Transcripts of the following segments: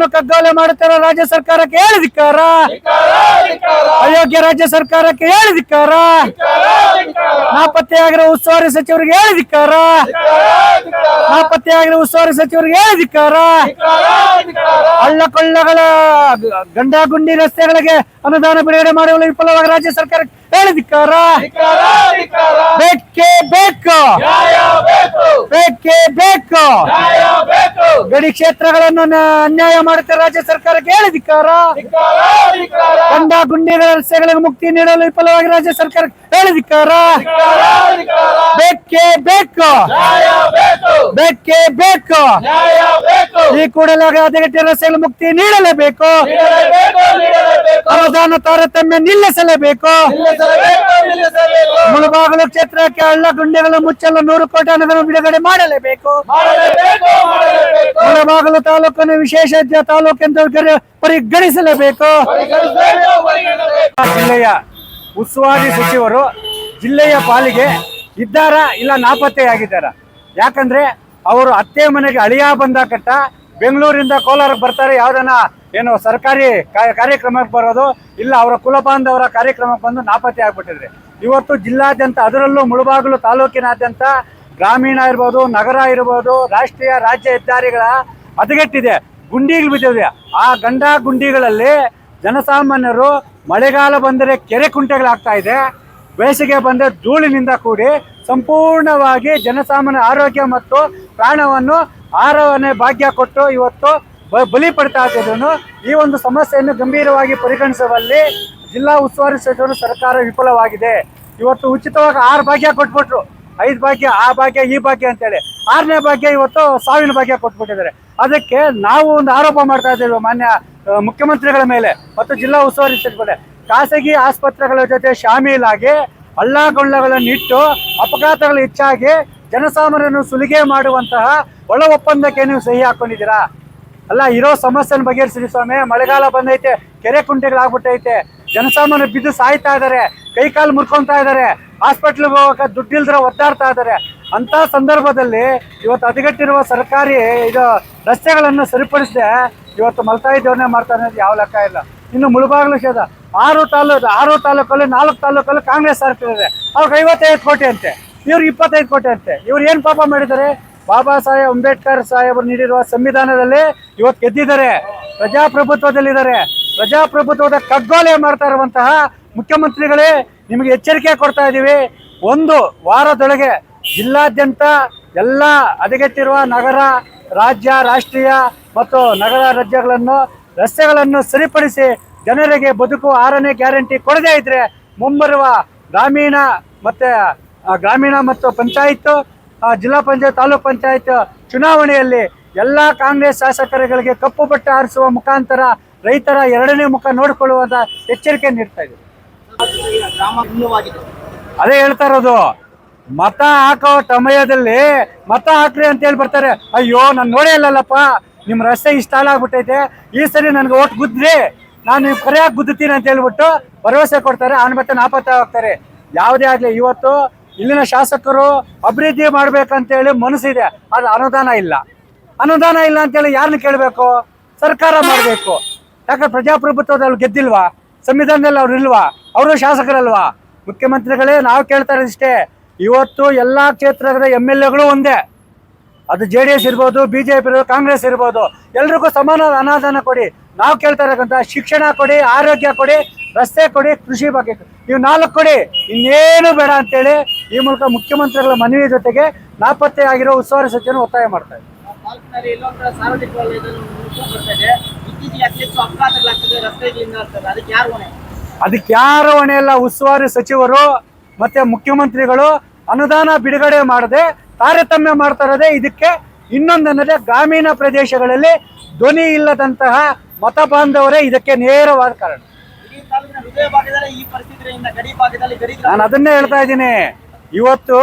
ರಸ್ತೆಗಳನ್ನು ಕಗ್ಗಾಲೆ ಮಾಡುತ್ತಿರೋ ರಾಜ್ಯ ಸರ್ಕಾರಕ್ಕೆ ಹೇಳಿದಿಕ್ಕಾರ ಅಯೋಗ್ಯ ರಾಜ್ಯ ಸರ್ಕಾರಕ್ಕೆ ಹೇಳಿದಿಕ್ಕಾರ ನಾಪತ್ತೆಯಾಗಿರೋ ಉಸ್ತುವಾರಿ ಸಚಿವರಿಗೆ ಹೇಳಿದಿಕ್ಕಾರ ನಾಪತ್ತೆಯಾಗಿರೋ ಉಸ್ತುವಾರಿ ಸಚಿವರಿಗೆ ಹೇಳಿದಿಕ್ಕಾರ ಹಳ್ಳ ಕೊಳ್ಳಗಳ ಗಂಡ ಗುಂಡಿ ರಸ್ತೆಗಳಿಗೆ ಅನುದಾನ ಬಿಡುಗಡೆ ಮಾಡುವಲ್ಲಿ ವಿಫಲವಾಗಿ ರಾಜ್ಯ ಸರ್ಕಾರಕ್ಕೆ ಹೇಳಿದಿಕ್ಕಾರ ಬೇಕೇ ಬೇಕು. ಬೇಕೇ ಬೇಕು. ಗಡಿ ಕ್ಷೇತ್ರಗಳನ್ನು ಅನ್ಯಾಯ ಮಾಡುತ್ತೆ ರಾಜ್ಯ ಸರ್ಕಾರಕ್ಕೆ ಹೇಳಿದಿಕ್ಕಾರ ಗಂಡ ಗುಂಡಿಗಳ ರಸ್ತೆಗಳಿಗೆ ಮುಕ್ತಿ ನೀಡಲು ವಿಫಲವಾಗಿ ರಾಜ್ಯ ಸರ್ಕಾರಕ್ಕೆ ಹೇಳಿದಿಕ್ಕಾರ ಬೇಕೇ ಬೇಕು. ಬೇಕೇ. ಬೇಕು ಈ ಕೂಡಲೇ ಹದಗೆಟ್ಟ ರಸ್ತೆಗಳ ಮುಕ್ತಿ ನೀಡಲೇಬೇಕು. ಅನುದಾನ ತಾರತಮ್ಯ ನಿಲ್ಲಿಸಲೇಬೇಕು. ಮುಳುಬಾಗಿಲು ಕ್ಷೇತ್ರಕ್ಕೆ ಹಳ್ಳ ಗುಂಡೆಗಳು ಮುಚ್ಚಲು ನೂರು ಕೋಟಿ ಅನುದಾನ ಬಿಡುಗಡೆ ಮಾಡಲೇಬೇಕು. ಮುಳಬಾಗಿಲು ತಾಲೂಕನ್ನು ವಿಶೇಷ ಜ- ತಾಲೂಕು ಎಂದು ಗರಿ- ಪರಿಗಣಿಸಲೇಬೇಕು. ಜಿಲ್ಲೆಯ ಉಸ್ತುವಾರಿ ಸಚಿವರು ಜಿಲ್ಲೆಯ ಪಾಲಿಗೆ ಇದ್ದಾರಾ ಇಲ್ಲ ನಾಪತ್ತೆಯಾಗಿದ್ದಾರ ಯಾಕಂದ್ರೆ ಅವರು ಅತ್ತೆ ಮನೆಗೆ ಅಳಿಯ ಬಂದ ಕಟ್ಟ ಬೆಂಗಳೂರಿಂದ ಕೋಲಾರಕ್ಕೆ ಬರ್ತಾರೆ ಯಾವ್ದನ ಏನು ಸರ್ಕಾರಿ ಕಾರ್ಯಕ್ರಮಕ್ಕೆ ಬರೋದು ಇಲ್ಲ ಅವರ ಕುಲಬಾಂಧವರ ಕಾರ್ಯಕ್ರಮಕ್ಕೆ ಬಂದು ನಾಪತ್ತೆ ಆಗ್ಬಿಟ್ಟಿದ್ರೆ. ಇವತ್ತು ಜಿಲ್ಲಾದ್ಯಂತ, ಅದರಲ್ಲೂ ಮುಳುಬಾಗಿಲು ತಾಲೂಕಿನಾದ್ಯಂತ ಗ್ರಾಮೀಣ ಇರ್ಬೋದು, ನಗರ ಇರ್ಬೋದು, ರಾಷ್ಟ್ರೀಯ ರಾಜ್ಯ ಹೆದ್ದಾರಿಗಳ ಹದಗೆಟ್ಟಿದೆ, ಗುಂಡಿಗಳು ಬಿದ್ದಿದೆ ಆ ಗಂಡ ಗುಂಡಿಗಳಲ್ಲಿ ಜನಸಾಮಾನ್ಯರು ಮಳೆಗಾಲ ಬಂದರೆ ಕೆರೆ ಕುಂಟೆಗಳಾಗ್ತಾ ಇದೆ. ಬೇಸಿಗೆ ಬಂದರೆ ಧೂಳಿನಿಂದ ಕೂಡಿ ಸಂಪೂರ್ಣವಾಗಿ ಜನಸಾಮಾನ್ಯ ಆರೋಗ್ಯ ಮತ್ತು ಪ್ರಾಣವನ್ನು ಆರವನೇ ಭಾಗ್ಯ ಕೊಟ್ಟು ಇವತ್ತು ಬಲಿ ಪಡ್ತಾ ಇದ್ದನು ಈ ಒಂದು ಸಮಸ್ಯೆಯನ್ನು ಗಂಭೀರವಾಗಿ ಪರಿಗಣಿಸುವಲ್ಲಿ ಜಿಲ್ಲಾ ಉಸ್ತುವಾರಿ ಸಚಿವರು ಸರ್ಕಾರ ವಿಫಲವಾಗಿದೆ. ಇವತ್ತು ಉಚಿತವಾಗಿ ಆರು ಭಾಗ್ಯ ಕೊಟ್ಬಿಟ್ರು. ಐದು ಭಾಗ್ಯ, ಆ ಭಾಗ್ಯ, ಈ ಭಾಗ್ಯ ಅಂತೇಳಿ. ಆರನೇ ಭಾಗ್ಯ ಇವತ್ತು ಸಾವಿನ ಭಾಗ್ಯ ಕೊಟ್ಬಿಟ್ಟಿದ್ದಾರೆ. ಅದಕ್ಕೆ ನಾವು ಒಂದು ಆರೋಪ ಮಾಡ್ತಾ ಇದ್ದೇವೆ ಮಾನ್ಯ ಮುಖ್ಯಮಂತ್ರಿಗಳ ಮೇಲೆ ಮತ್ತು ಜಿಲ್ಲಾ ಉಸ್ತುವಾರಿ ಸಚಿವರೇ. ಖಾಸಗಿ ಆಸ್ಪತ್ರೆಗಳ ಜೊತೆ ಶಾಮೀಲಾಗಿ ಹಳ್ಳಗೊಳ್ಳಗಳನ್ನು ಇಟ್ಟು ಅಪಘಾತಗಳು ಹೆಚ್ಚಾಗಿ ಜನಸಾಮಾನ್ಯರನ್ನು ಸುಲಿಗೆ ಮಾಡುವಂತಹ ಒಳ ಒಪ್ಪಂದಕ್ಕೆ ನೀವು ಸಹಿ ಹಾಕೊಂಡಿದ್ದೀರಾ? ಅಲ್ಲ, ಇರೋ ಸಮಸ್ಯೆನ ಬಗೆಹರಿಸಿರಿ ಸ್ವಾಮಿ. ಮಳೆಗಾಲ ಬಂದೈತೆ, ಕೆರೆ ಕುಂಟೆಗಳಾಗ್ಬಿಟ್ಟೈತೆ. ಜನಸಾಮಾನ್ಯ ಬಿದ್ದು ಸಾಯ್ತಾ ಇದ್ದಾರೆ ಕೈ ಕಾಲು ಮುರ್ಕೊಂತಾ ಇದ್ದಾರೆ ಹಾಸ್ಪಿಟ್ಲಿಗೆ ಹೋಗಕ್ಕೆ ದುಡ್ಡಿಲ್ದ್ರೆ ಒದ್ದಾಡ್ತಾ ಇದ್ದಾರೆ ಅಂತ ಸಂದರ್ಭದಲ್ಲಿ ಇವತ್ತು ಹದಗೆಟ್ಟಿರುವ ಸರ್ಕಾರಿ ಇದು ರಸ್ತೆಗಳನ್ನು ಸರಿಪಡಿಸದೆ ಇವತ್ತು ಮಲ್ತಾಯಿ ಜೋಡಣೆ ಮಾಡ್ತಾರೆ ಯಾವ ಲೆಕ್ಕ ಇಲ್ಲ. ಇನ್ನು ಮುಳುಬಾಗ್ಲು ಶೇದ ಆರು ತಾಲೂಕು, ಆರು ತಾಲೂಕಲ್ಲಿ, ನಾಲ್ಕು ತಾಲೂಕಲ್ಲಿ ಕಾಂಗ್ರೆಸ್ ಸರ್ಕಾರ ಇದೆ. ಅವ್ರಿಗೆ ಐವತ್ತೈದು ಕೋಟಿ ಅಂತೆ. ಇವ್ರು ಇಪ್ಪತ್ತೈದು ಕೋಟಿ ಅಂತೆ. ಇವ್ರು ಏನು ಪಾಪ ಮಾಡಿದ್ದಾರೆ? ಬಾಬಾ ಸಾಹೇಬ್ ಅಂಬೇಡ್ಕರ್ ಸಾಹೇಬರು ನೀಡಿರುವ ಸಂವಿಧಾನದಲ್ಲಿ ಇವತ್ತು ಗೆದ್ದಿದ್ದಾರೆ. ಪ್ರಜಾಪ್ರಭುತ್ವದಲ್ಲಿದ್ದಾರೆ. ಪ್ರಜಾಪ್ರಭುತ್ವದ ಕಗ್ಗೋಲೆ ಮಾಡ್ತಾ ಇರುವಂತಹ ಮುಖ್ಯಮಂತ್ರಿಗಳೇ ನಿಮಗೆ ಎಚ್ಚರಿಕೆ ಕೊಡ್ತಾ ಇದ್ದೀವಿ. ಒಂದು ವಾರದೊಳಗೆ ಜಿಲ್ಲಾದ್ಯಂತ ಎಲ್ಲ ಹದಗೆಟ್ಟಿರುವ ನಗರ, ರಾಜ್ಯ, ರಾಷ್ಟ್ರೀಯ ಮತ್ತು ನಗರ ರಾಜ್ಯಗಳನ್ನು, ರಸ್ತೆಗಳನ್ನು ಸರಿಪಡಿಸಿ ಜನರಿಗೆ ಬದುಕು ಆರನೇ ಗ್ಯಾರಂಟಿ ಕೊಡದೇ ಇದ್ರೆ ಮುಂಬರುವ ಗ್ರಾಮೀಣ ಮತ್ತೆ ಗ್ರಾಮೀಣ ಮತ್ತು ಪಂಚಾಯತ್ ಜಿಲ್ಲಾ ಪಂಚಾಯತ್, ತಾಲೂಕ್ ಪಂಚಾಯತ್ ಚುನಾವಣೆಯಲ್ಲಿ ಎಲ್ಲ ಕಾಂಗ್ರೆಸ್ ಶಾಸಕರುಗಳಿಗೆ ಕಪ್ಪು ಬಟ್ಟೆ ಆರಿಸುವ ಮುಖಾಂತರ ರೈತರ ಎರಡನೇ ಮುಖ ನೋಡಿಕೊಳ್ಳುವಂತ ಎಚ್ಚರಿಕೆ ನೀಡ್ತಾ ಇದೆ ಅದೇ ಹೇಳ್ತಾ ಇರೋದು, ಮತ ಹಾಕೋ ಸಮಯದಲ್ಲಿ ಮತ ಹಾಕ್ರಿ ಅಂತ ಹೇಳಿ ಬರ್ತಾರೆ. ಅಯ್ಯೋ, ನಾನು ನೋಡೇ ಇಲ್ಲಲ್ಲಪ್ಪ ನಿಮ್ಮ ರಸ್ತೆ ಇಷ್ಟ ಹಾಳಾಗ್ಬಿಟ್ಟೈತೆ ಈ ಸರಿ ನನಗೆ ಓಟ್ ಗುದ್ದ್ರಿ, ನಾನು ನೀವು ಕರೆಯಾಗಿ ಗುದ್ದುತ್ತೀನಿ ಅಂತ ಹೇಳ್ಬಿಟ್ಟು ಭರವಸೆ ಕೊಡ್ತಾರೆ ಆನ್ ಮತ್ತೆ ನಾಪತ್ತೆ ಹೋಗ್ತಾರೆ ಯಾವುದೇ ಆಗಲಿ, ಇವತ್ತು ಇಲ್ಲಿನ ಶಾಸಕರು ಅಭಿವೃದ್ಧಿ ಮಾಡ್ಬೇಕಂತೇಳಿ ಮನಸ್ಸಿದೆ, ಆದ್ರೆ ಅನುದಾನ ಇಲ್ಲ. ಅನುದಾನ ಇಲ್ಲ ಅಂತೇಳಿ ಯಾರನ್ನ ಕೇಳಬೇಕು? ಸರ್ಕಾರ ಮಾಡಬೇಕು. ಯಾಕಂದ್ರೆ ಪ್ರಜಾಪ್ರಭುತ್ವದಲ್ಲಿ ಗೆದ್ದಿಲ್ವಾ? ಸಂವಿಧಾನದಲ್ಲಿ ಅವ್ರು ಇಲ್ವಾ? ಅವರು ಶಾಸಕರಲ್ವಾ? ಮುಖ್ಯಮಂತ್ರಿಗಳೇ ನಾವು ಕೇಳ್ತಾ ಇರೋದಿಷ್ಟೇ ಇವತ್ತು ಎಲ್ಲಾ ಕ್ಷೇತ್ರದ ಎಂ ಎಲ್ ಎಗಳು ಒಂದೇ. ಅದು ಜೆ ಡಿ ಎಸ್ ಇರ್ಬೋದು, ಬಿ ಜೆ ಪಿ ಇರ್ಬೋದು, ಕಾಂಗ್ರೆಸ್ ಇರ್ಬೋದು, ಎಲ್ರಿಗೂ ಸಮಾನ ಅನಾದಾನ ಕೊಡಿ. ನಾವು ಕೇಳ್ತಾ ಇರಕ್ಕಂತ ಶಿಕ್ಷಣ ಕೊಡಿ, ಆರೋಗ್ಯ ಕೊಡಿ, ರಸ್ತೆ ಕೊಡಿ, ಕೃಷಿ ಬಗ್ಗೆ ನೀವು ನಾಲ್ಕು ಕೊಡಿ. ಇನ್ನೇನು ಬೇಡ ಅಂತೇಳಿ ಈ ಮೂಲಕ ಮುಖ್ಯಮಂತ್ರಿಗಳ ಮನವಿ ಜೊತೆಗೆ ನಾಪತ್ತೆ ಆಗಿರೋ ಉಸ್ತುವಾರಿ ಸಚಿವರು ಒತ್ತಾಯ ಮಾಡ್ತಾರೆ ತಾಲೂಕಿನಲ್ಲಿ ಎಲ್ಲೊಂದ್ ಕಡೆ ಸಾರ್ವಜನಿಕ ವಲಯದಲ್ಲಿ ಉಳ್ಕೊಂಡು ಬರ್ತಾ ಇದೆ. ಇತ್ತೀಚೆಗೆ ಅತಿ ಹೆಚ್ಚು ಅಪಘಾತಗಳಾಗ್ತದೆ ರಸ್ತೆಗಳಿಂದ ಆಗ್ತದೆ. ಅದಕ್ಕೆ ಯಾರು ಹೊಣೆ? ಅದಕ್ಕೆ ಯಾರು ಹೊಣೆ ಇಲ್ಲ. ಉಸ್ತುವಾರಿ ಸಚಿವರು ಮತ್ತೆ ಮುಖ್ಯಮಂತ್ರಿಗಳು ಅನುದಾನ ಬಿಡುಗಡೆ ಮಾಡದೆ ತಾರತಮ್ಯ ಮಾಡ್ತಾ ಇರೋದೇ ಇದಕ್ಕೆ ಇನ್ನೊಂದನ್ನದೇ ಗ್ರಾಮೀಣ ಪ್ರದೇಶಗಳಲ್ಲಿ ಧ್ವನಿ ಇಲ್ಲದಂತಹ ಮತ ಬಾಂಧವರೇ ಇದಕ್ಕೆ ನೇರವಾದ ಕಾರಣ. ನಾನು ಅದನ್ನೇ ಹೇಳ್ತಾ ಇದ್ದೀನಿ. ಇವತ್ತು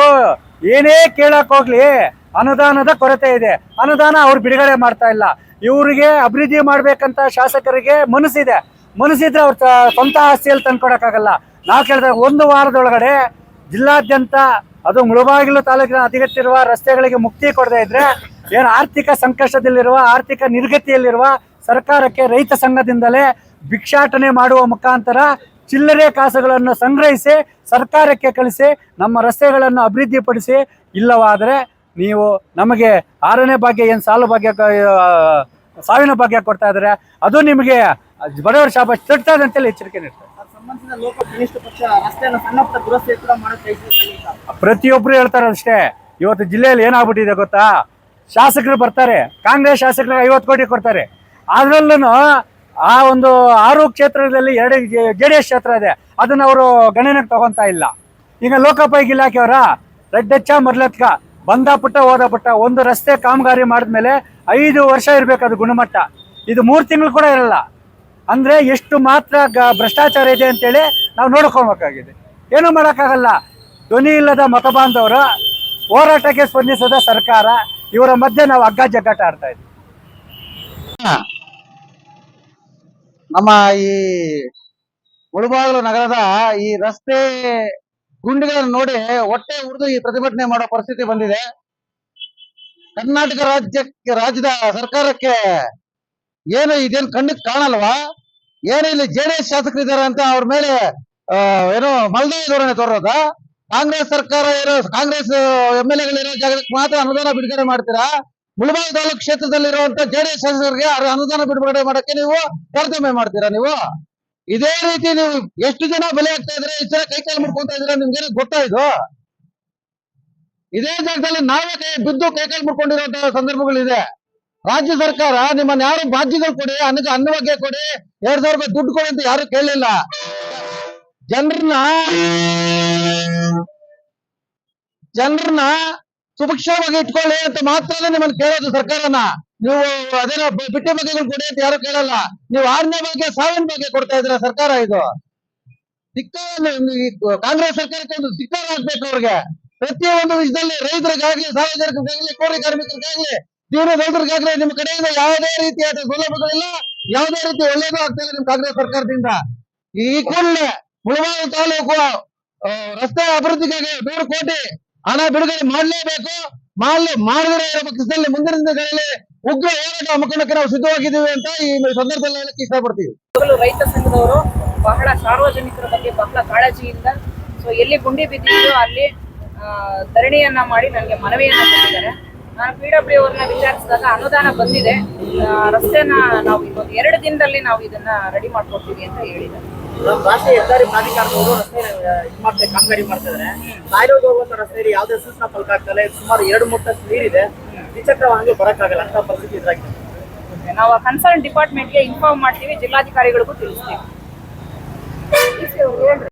ಏನೇ ಕೇಳಕ್ ಹೋಗ್ಲಿ ಅನುದಾನದ ಕೊರತೆ ಇದೆ. ಅನುದಾನ ಅವ್ರು ಬಿಡುಗಡೆ ಮಾಡ್ತಾ ಇಲ್ಲ. ಇವರಿಗೆ ಅಭಿವೃದ್ಧಿ ಮಾಡ್ಬೇಕಂತ ಶಾಸಕರಿಗೆ ಮನಸ್ಸಿದೆ. ಮನಸ್ಸಿದ್ರೆ ಅವ್ರ ಸ್ವಂತ ಆಸ್ತಿಯಲ್ಲಿ ತಂದ್ಕೊಡಕ್ಕಾಗಲ್ಲ. ನಾವು ಕೇಳಿದ್ರೆ ಒಂದು ವಾರದೊಳಗಡೆ ಜಿಲ್ಲಾದ್ಯಂತ ಅದು ಮುಳುಬಾಗಿಲು ತಾಲೂಕಿನ ಅತಿಗಟ್ಟಿರುವ ರಸ್ತೆಗಳಿಗೆ ಮುಕ್ತಿ ಕೊಡದೇ ಇದ್ರೆ ಏನು ಆರ್ಥಿಕ ಸಂಕಷ್ಟದಲ್ಲಿರುವ, ಆರ್ಥಿಕ ನಿರ್ಗತಿಯಲ್ಲಿರುವ ಸರ್ಕಾರಕ್ಕೆ ರೈತ ಸಂಘದಿಂದಲೇ ಭಿಕ್ಷಾಟನೆ ಮಾಡುವ ಮುಖಾಂತರ ಚಿಲ್ಲರೆ ಕಾಸುಗಳನ್ನು ಸಂಗ್ರಹಿಸಿ ಸರ್ಕಾರಕ್ಕೆ ಕಳಿಸಿ ನಮ್ಮ ರಸ್ತೆಗಳನ್ನು ಅಭಿವೃದ್ಧಿಪಡಿಸಿ ಇಲ್ಲವಾದರೆ ನೀವು ನಮಗೆ ಆರನೇ ಭಾಗ್ಯ ಏನು ಸಾಲು ಭಾಗ್ಯ ಸಾವಿನ ಭಾಗ್ಯ ಕೊಡ್ತಾ ಇದ್ದಾರೆ ಅದು ನಿಮಗೆ ಬಡವರ ಶಾಪ ತಟ್ತದೆ ಅಂತೇಳಿ ಎಚ್ಚರಿಕೆ ನೀಡ್ತಾರೆ. ಪ್ರತಿಯೊಬ್ಬರು ಹೇಳ್ತಾರೆ ಅಷ್ಟೇ. ಇವತ್ತು ಜಿಲ್ಲೆಯಲ್ಲಿ ಏನಾಗ್ಬಿಟ್ಟಿದೆ ಗೊತ್ತಾ? ಶಾಸಕರು ಬರ್ತಾರೆ. ಕಾಂಗ್ರೆಸ್ ಶಾಸಕರಿಗೆ ಐವತ್ತು ಕೋಟಿ ಕೊಡ್ತಾರೆ. ಅದರಲ್ಲೂ ಆ ಒಂದು ಆರು ಕ್ಷೇತ್ರದಲ್ಲಿ ಎರಡು ಜೆ ಡಿ ಎಸ್ ಕ್ಷೇತ್ರ ಇದೆ. ಅದನ್ನ ಅವರು ಗಣನೆಗೆ ತಗೊಂತಾ ಇಲ್ಲ. ಈಗ ಲೋಕೋಪಯೋಗಿ ಇಲಾಖೆಯವರ ರೆಡ್ಡೆಚ್ಚ ಮರ್ಲತ್ಕ ಬಂದ ಪುಟ್ಟ, ಹೋದ ಪುಟ್ಟ, ಒಂದು ರಸ್ತೆ ಕಾಮಗಾರಿ ಮಾಡಿದ್ಮೇಲೆ ಐದು ವರ್ಷ ಇರಬೇಕು ಅದು ಗುಣಮಟ್ಟ. ಇದು ಮೂರು ತಿಂಗಳು ಕೂಡ ಇರಲ್ಲ. ಅಂದ್ರೆ ಎಷ್ಟು ಮಾತ್ರ ಗ- ಭ್ರಷ್ಟಾಚಾರ ಇದೆ ಅಂತೇಳಿ ನಾವು ನೋಡ್ಕೊಳ್ಬೇಕಾಗಿದೆ. ಏನೂ ಮಾಡೋಕ್ಕಾಗಲ್ಲ. ಧ್ವನಿ ಇಲ್ಲದ ಮತ ಬಾಂಧವರು ಹೋರಾಟಕ್ಕೆ ಸ್ಪಂದಿಸದ ಸರ್ಕಾರ, ಇವರ ಮಧ್ಯೆ ನಾವು ಹಗ್ಗ ಜಗ್ಗಾಟ ಆಡ್ತಾ ಇದ್ದೀವಿ ನಮ್ಮ ಈ ಮುಳುಬಾಗಲು ನಗರದ ಈ ರಸ್ತೆ ಗುಂಡಿಗಳನ್ನು ನೋಡಿ ಹೊಟ್ಟೆ ಉರಿದು ಈ ಪ್ರತಿಭಟನೆ ಮಾಡೋ ಪರಿಸ್ಥಿತಿ ಬಂದಿದೆ. ಕರ್ನಾಟಕ ರಾಜ್ಯಕ್ಕೆ, ರಾಜ್ಯದ ಸರ್ಕಾರಕ್ಕೆ ಏನು ಇದೇನು ಕಣ್ಣಿಗೆ ಕಾಣಲ್ವಾ? ಏನು ಇಲ್ಲಿ ಜೆ ಡಿ ಎಸ್ ಶಾಸಕರಿದ್ದಾರೆ ಅಂತ ಅವ್ರ ಮೇಲೆ ಏನು ಮಲ್ದೇ ಧೋರಣೆ ತೋರೋದ ಕಾಂಗ್ರೆಸ್ ಸರ್ಕಾರ ಇರೋ, ಕಾಂಗ್ರೆಸ್ ಎಂ ಎಲ್ ಎಗಳಿರೋ ಜಾಗಕ್ಕೆ ಮಾತ್ರ ಅನುದಾನ ಬಿಡುಗಡೆ ಮಾಡ್ತೀರಾ? ಮುಳಬಾಗ ತಾಲೂಕು ಕ್ಷೇತ್ರದಲ್ಲಿರುವಂತ ಜೆ ಡಿ ಎಸ್ ಶಾಸಕರಿಗೆ ಅನುದಾನ ಬಿಡುಗಡೆ ಮಾಡಕ್ಕೆ ನೀವು ತಾರತಮ್ಯ ಮಾಡ್ತೀರಾ ನೀವು? ಇದೇ ರೀತಿ ನೀವು ಎಷ್ಟು ಜನ ಬಲಿ ಆಗ್ತಾ ಇದ್ರೆ ಜನ ಕೈ ಕಾಲು ಮುಡ್ಕೊಂತ ಇದ್ರೆ ನಿಮ್ಗೆ ಗೊತ್ತಾಯ್ತು ಇದೇ? ಜಾಗದಲ್ಲಿ ನಾವೇ ಕೈ ಬಿದ್ದು ಕೈ ಕಾಲು ಮುಡ್ಕೊಂಡಿರುವಂತಹ ಸಂದರ್ಭಗಳಿದೆ. ರಾಜ್ಯ ಸರ್ಕಾರ ನಿಮ್ಮನ್ನ ಯಾರು ಬಾಧ್ಯಗಳು ಕೊಡಿ, ಅನ್ನಕ್ಕೆ ಅನ್ನ ಬಗ್ಗೆ ಕೊಡಿ, ಎರಡ್ ಸಾವಿರ ರೂಪಾಯಿ ದುಡ್ಡು ಕೊಡಿ ಅಂತ ಯಾರು ಕೇಳಲಿಲ್ಲ ಜನರನ್ನ ಜನರನ್ನ ಸುಭಿಕ್ಷವಾಗಿ ಇಟ್ಕೊಳ್ಳಿ ಅಂತ ಮಾತ್ರ ನಿಮ್ಮನ್ನ ಕೇಳೋದು ಸರ್ಕಾರನ. ನೀವು ಅದೇನೋ ಬಿಟ್ಟ ಬಗೆಗಳು ಕೊಡಿ ಅಂತ ಯಾರು ಕೇಳಲ್ಲ. ನೀವು ಆರನೇ ಬಗ್ಗೆ, ಸಾವಿನ ಬಗ್ಗೆ ಕೊಡ್ತಾ ಇದ್ರ ಸರ್ಕಾರ ಇದು? ಸಿಕ್ಕ ಕಾಂಗ್ರೆಸ್ ಸರ್ಕಾರಕ್ಕೆ ಒಂದು ಧಿಕ್ಕಾರ ಆಗ್ಬೇಕು ಅವ್ರಿಗೆ. ಪ್ರತಿಯೊಂದು ವಿಷಯದಲ್ಲಿ ರೈತರಿಗಾಗ್ಲಿ, ಸಾರ್ವಜನಿಕರಿಗಾಗ್ಲಿ ಕೋರಿ ಕಾರ್ಮಿಕರಿಗಾಗ್ಲಿ, ಜೀವನ ರೈತರಿಗಾಗ್ಲಿ ನಿಮ್ಮ ಕಡೆಯಿಂದ ಯಾವುದೇ ರೀತಿಯಾದ ಸೌಲಭ್ಯಗಳಿಲ್ಲ ಯಾವುದೇ ರೀತಿ ಒಳ್ಳೇದು ಆಗ್ತಾ ನಿಮ್ಮ ನಿಮ್ ಕಾಂಗ್ರೆಸ್ ಸರ್ಕಾರದಿಂದ. ಈ ಕೂಡಲೇ ಮುಳಬಾಗಿಲು ತಾಲೂಕು ರಸ್ತೆ ಅಭಿವೃದ್ಧಿಗಾಗಿ ನೂರು ಕೋಟಿ ಹಣ ಬಿಡುಗಡೆ ಮಾಡಲೇಬೇಕು. ಮಾಡಲಿ ಮಾಡದೇ ಇರೋ ಪಕ್ಷದಲ್ಲಿ ಮುಂದಿನ ದಿನಗಳಲ್ಲಿ ಉಗ್ರ ಹೋರಾಟ ಮುಖಂಡಕ್ಕೆ ನಾವು ಸಿದ್ಧವಾಗಿದ್ದೀವಿ ಅಂತ ಈ ಸಂದರ್ಭದಲ್ಲಿ ಹೇಳಕ್ಕೆ ಇಷ್ಟಪಡ್ತೀವಿ. ರೈತ ಸಂಘದವರು ಬಹಳ ಸಾರ್ವಜನಿಕರ ಬಗ್ಗೆ ಬಹಳ ಕಾಳಜಿಯಿಂದ ಸೊ ಎಲ್ಲಿ ಗುಂಡಿ ಬಿದ್ದಿದ್ದು ಅಲ್ಲಿ ಧರಣಿಯನ್ನ ಮಾಡಿ ನನಗೆ ಮನವಿಯನ್ನ ಕೊಟ್ಟಿದ್ದಾರೆ. ನಾನು ಪಿ ಡಬ್ಲ್ಯೂ ಅವ್ರನ್ನ ವಿಚಾರಿಸಿದಾಗ ಅನುದಾನ ಬಂದಿದೆ. ಆ, ರಸ್ತೆನ ನಾವು ಇನ್ನೊಂದು ಎರಡು ದಿನದಲ್ಲಿ ನಾವು ಇದನ್ನ ರೆಡಿ ಮಾಡ್ಕೊಡ್ತೀವಿ ಅಂತ ಹೇಳಿದ್ದಾರೆ. ರಾಷ್ಟ್ರೀಯ ಹೆದ್ದಾರಿ ಪ್ರಾಧಿಕಾರದವರು ರಸ್ತೆ ಇದು ಮಾಡ್ತಾರೆ ಕಾಮಗಾರಿ ಮಾಡ್ತಾ ಇದಾರೆ ಕಾಯಿಲೆಗೆ ಹೋಗುವಂತ ರಸ್ತೆಯಲ್ಲಿ ಯಾವುದೇ ಸೂಚನಾ ಫಲಕ ಸುಮಾರು ಎರಡು ಮೂಟಷ್ಟು ನೀರಿದೆ. ದ್ವಿಚಕ್ರ ವಾಹನ ಬರೋಕ್ಕಾಗಲ್ಲ ಅಂತ ಪರಿಸ್ಥಿತಿ ಇದ್ರಾಗಿದೆ ನಾವು ಕನ್ಸರ್ನ್ ಡಿಪಾರ್ಟ್ಮೆಂಟ್ಗೆ ಇನ್ಫಾರ್ಮ್ ಮಾಡ್ತೀವಿ ಜಿಲ್ಲಾಧಿಕಾರಿಗಳಿಗೂ ತಿಳಿಸ್ತೀವಿ.